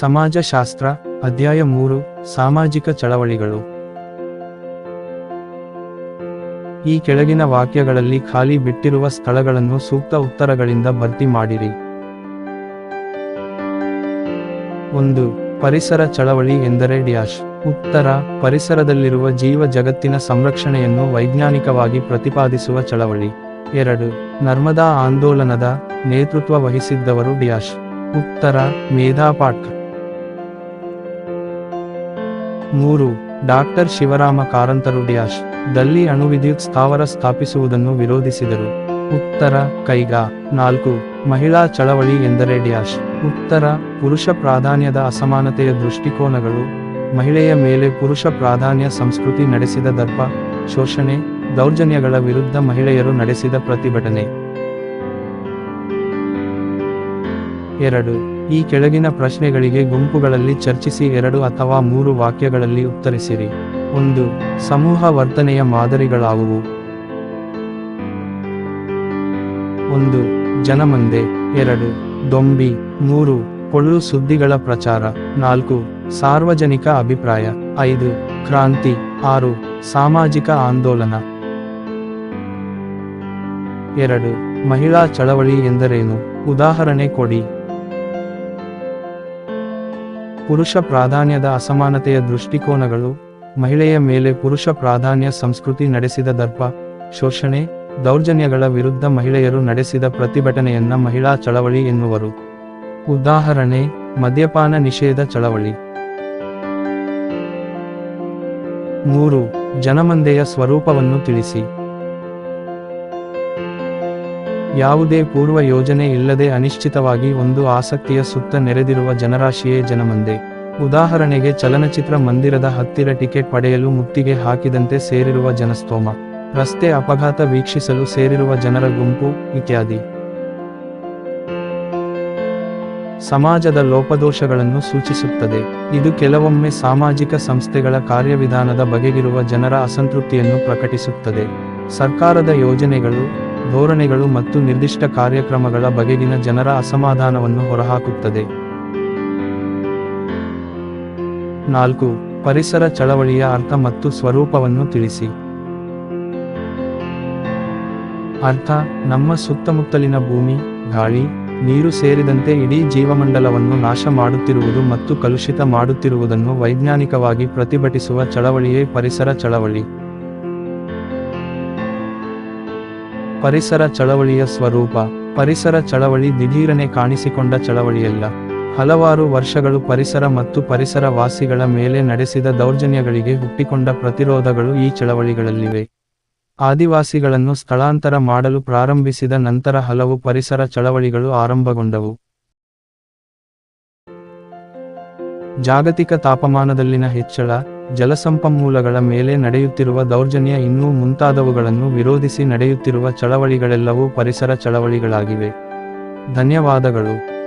ಸಮಾಜಶಾಸ್ತ್ರ, ಅಧ್ಯಾಯ ಮೂರು, ಸಾಮಾಜಿಕ ಚಳವಳಿಗಳು. ಈ ಕೆಳಗಿನ ವಾಕ್ಯಗಳಲ್ಲಿ ಖಾಲಿ ಬಿಟ್ಟಿರುವ ಸ್ಥಳಗಳನ್ನು ಸೂಕ್ತ ಉತ್ತರಗಳಿಂದ ಭರ್ತಿ ಮಾಡಿರಿ. ಒಂದು, ಪರಿಸರ ಚಳವಳಿ ಎಂದರೆ ಡ್ಯಾಶ್. ಉತ್ತರ, ಪರಿಸರದಲ್ಲಿರುವ ಜೀವ ಜಗತ್ತಿನ ಸಂರಕ್ಷಣೆಯನ್ನು ವೈಜ್ಞಾನಿಕವಾಗಿ ಪ್ರತಿಪಾದಿಸುವ ಚಳವಳಿ. ಎರಡು, ನರ್ಮದಾ ಆಂದೋಲನದ ನೇತೃತ್ವ ವಹಿಸಿದ್ದವರು ಡ್ಯಾಶ್. ಉತ್ತರ, ಮೇಧಾ ಮೂರು, ಡಾಕ್ಟರ್ ಶಿವರಾಮ ಕಾರಂತರು ಡ್ಯಾಶ್ ದಲ್ಲಿ ಅಣುವಿದ್ಯುತ್ ಸ್ಥಾವರ ಸ್ಥಾಪಿಸುವುದನ್ನು ವಿರೋಧಿಸಿದರು. ಉತ್ತರ, ಕೈಗಾ, ನಾಲ್ಕು, ಮಹಿಳಾ ಚಳವಳಿ ಎಂದರೆ ಡ್ಯಾಶ್. ಉತ್ತರ, ಪುರುಷ ಪ್ರಾಧಾನ್ಯದ ಅಸಮಾನತೆಯ ದೃಷ್ಟಿಕೋನಗಳು. ಮಹಿಳೆಯ ಮೇಲೆ ಪುರುಷ ಪ್ರಾಧಾನ್ಯ ಸಂಸ್ಕೃತಿ ನಡೆಸಿದ ದರ್ಪ, ಶೋಷಣೆ, ದೌರ್ಜನ್ಯಗಳ ವಿರುದ್ಧ ಮಹಿಳೆಯರು ನಡೆಸಿದ ಪ್ರತಿಭಟನೆ. ಎರಡು. ಈ ಕೆಳಗಿನ ಪ್ರಶ್ನೆಗಳಿಗೆ ಗುಂಪುಗಳಲ್ಲಿ ಚರ್ಚಿಸಿ ಎರಡು ಅಥವಾ ಮೂರು ವಾಕ್ಯಗಳಲ್ಲಿ ಉತ್ತರಿಸಿರಿ. ಒಂದು, ಸಮೂಹ ವರ್ತನೆಯ ಮಾದರಿಗಳಾವುವು. ಒಂದು, ಜನಮಂದೆ. ಎರಡು, ದೊಂಬಿ. ಮೂರು, ಪೊಳ್ಳು ಸುದ್ದಿಗಳ ಪ್ರಚಾರ. ನಾಲ್ಕು, ಸಾರ್ವಜನಿಕ ಅಭಿಪ್ರಾಯ. ಐದು, ಕ್ರಾಂತಿ. ಆರು, ಸಾಮಾಜಿಕ ಆಂದೋಲನ. ಎರಡು, ಮಹಿಳಾ ಚಳವಳಿ ಎಂದರೇನು? ಉದಾಹರಣೆ ಕೊಡಿ. ಪುರುಷ ಪ್ರಾಧಾನ್ಯದ ಅಸಮಾನತೆಯ ದೃಷ್ಟಿಕೋನಗಳು, ಮಹಿಳೆಯ ಮೇಲೆ ಪುರುಷ ಪ್ರಾಧಾನ್ಯ ಸಂಸ್ಕೃತಿ ನಡೆಸಿದ ದರ್ಪ, ಶೋಷಣೆ, ದೌರ್ಜನ್ಯಗಳ ವಿರುದ್ಧ ಮಹಿಳೆಯರು ನಡೆಸಿದ ಪ್ರತಿಭಟನೆಯನ್ನ ಮಹಿಳಾ ಚಳವಳಿ ಎನ್ನುವರು. ಉದಾಹರಣೆ, ಮದ್ಯಪಾನ ನಿಷೇಧ ಚಳವಳಿ. ಮೂರು, ಜನಮಂದೆಯ ಸ್ವರೂಪವನ್ನು ತಿಳಿಸಿ. ಯಾವುದೇ ಪೂರ್ವ ಯೋಜನೆ ಇಲ್ಲದೆ ಅನಿಶ್ಚಿತವಾಗಿ ಒಂದು ಆಸಕ್ತಿಯ ಸುತ್ತ ನೆರೆದಿರುವ ಜನರಾಶಿಯೇ ಜನಮಂದೆ. ಉದಾಹರಣೆಗೆ ಚಲನಚಿತ್ರ ಮಂದಿರದ ಹತ್ತಿರ ಟಿಕೆಟ್ ಪಡೆಯಲು ಮುತ್ತಿಗೆ ಹಾಕಿದಂತೆ ಸೇರಿರುವ ಜನಸ್ತೋಮ. ರಸ್ತೆ ಅಪಘಾತ ವೀಕ್ಷಿಸಲು ಸೇರಿರುವ ಜನರ ಗುಂಪು, ಇತ್ಯಾದಿ. ಸಮಾಜದ ಲೋಪದೋಷಗಳನ್ನು ಸೂಚಿಸುತ್ತದೆ. ಇದು ಕೆಲವೊಮ್ಮೆ ಸಾಮಾಜಿಕ ಸಂಸ್ಥೆಗಳ ಕಾರ್ಯವಿಧಾನದ ಬಗೆಗಿರುವ ಜನರ ಅಸಂತೃಪ್ತಿಯನ್ನು ಪ್ರಕಟಿಸುತ್ತದೆ. ಸರ್ಕಾರದ ಯೋಜನೆಗಳು ಧೋರಣೆಗಳು ಮತ್ತು ನಿರ್ದಿಷ್ಟ ಕಾರ್ಯಕ್ರಮಗಳ ಬಗೆಗಿನ ಜನರ ಅಸಮಾಧಾನವನ್ನು ಹೊರಹಾಕುತ್ತದೆ. ನಾಲ್ಕು, ಪರಿಸರ ಚಳವಳಿಯ ಅರ್ಥ ಮತ್ತು ಸ್ವರೂಪವನ್ನು ತಿಳಿಸಿ. ಅರ್ಥ, ನಮ್ಮ ಸುತ್ತಮುತ್ತಲಿನ ಭೂಮಿ, ಗಾಳಿ, ನೀರು ಸೇರಿದಂತೆ ಇಡೀ ಜೀವಮಂಡಲವನ್ನು ನಾಶ ಮಾಡುತ್ತಿರುವುದು ಮತ್ತು ಕಲುಷಿತ ಮಾಡುತ್ತಿರುವುದನ್ನು ವೈಜ್ಞಾನಿಕವಾಗಿ ಪ್ರತಿಭಟಿಸುವ ಚಳವಳಿಯೇ ಪರಿಸರ ಚಳವಳಿ. ಪರಿಸರ ಚಳವಳಿಯ ಸ್ವರೂಪ. ಪರಿಸರ ಚಳವಳಿ ದಿಢೀರನೆ ಕಾಣಿಸಿಕೊಂಡ ಚಳವಳಿಯಲ್ಲ. ಹಲವಾರು ವರ್ಷಗಳು ಪರಿಸರ ಮತ್ತು ಪರಿಸರ ವಾಸಿಗಳ ಮೇಲೆ ನಡೆಸಿದ ದೌರ್ಜನ್ಯಗಳಿಗೆ ಹುಟ್ಟಿಕೊಂಡ ಪ್ರತಿರೋಧಗಳು ಈ ಚಳವಳಿಗಳಲ್ಲಿವೆ. ಆದಿವಾಸಿಗಳನ್ನು ಸ್ಥಳಾಂತರ ಮಾಡಲು ಪ್ರಾರಂಭಿಸಿದ ನಂತರ ಹಲವು ಪರಿಸರ ಚಳವಳಿಗಳು ಆರಂಭಗೊಂಡವು. ಜಾಗತಿಕ ತಾಪಮಾನದಲ್ಲಿನ ಹೆಚ್ಚಳ ಜಲಸಂಪನ್ಮೂಲಗಳ ಮೇಲೆ ನಡೆಯುತ್ತಿರುವ ದೌರ್ಜನ್ಯ ಇನ್ನೂ ಮುಂತಾದವುಗಳನ್ನು ವಿರೋಧಿಸಿ ನಡೆಯುತ್ತಿರುವ ಚಳವಳಿಗಳೆಲ್ಲವೂ ಪರಿಸರ ಚಳವಳಿಗಳಾಗಿವೆ. ಧನ್ಯವಾದಗಳು.